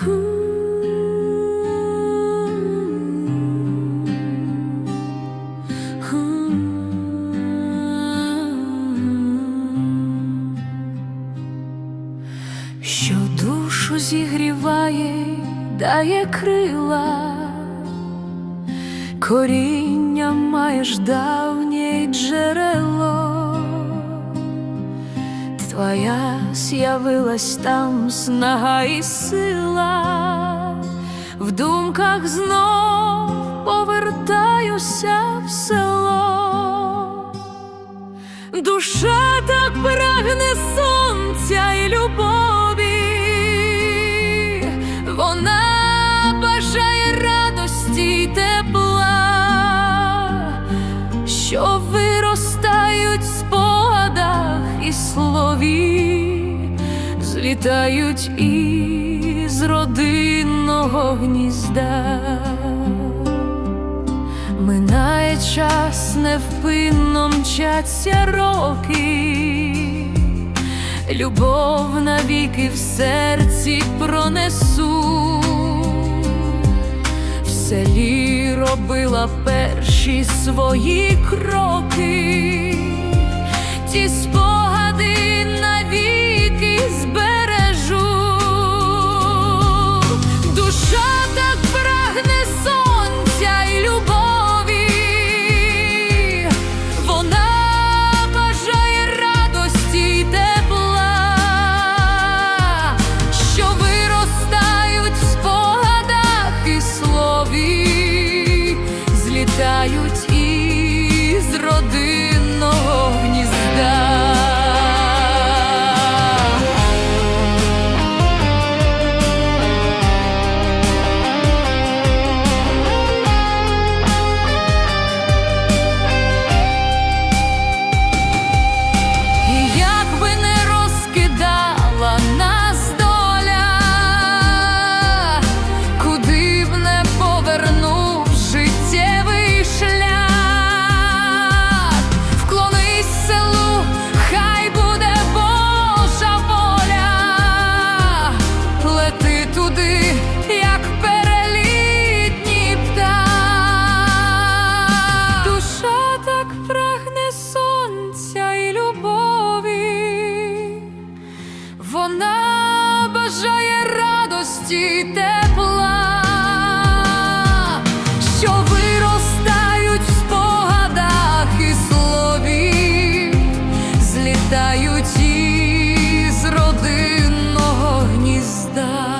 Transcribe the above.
Що душу зігріває, дає крила, коріння маєш давнє джерело, твоя з'явилась там снага і сила, в думках знов повертаюся в село. Душа так прагне сонця і любові, слові, злітають із родинного гнізда. Минає час, невпинно мчаться роки, любов навіки в серці пронесу, в селі робила перші свої кроки, ті бажає радості і тепла.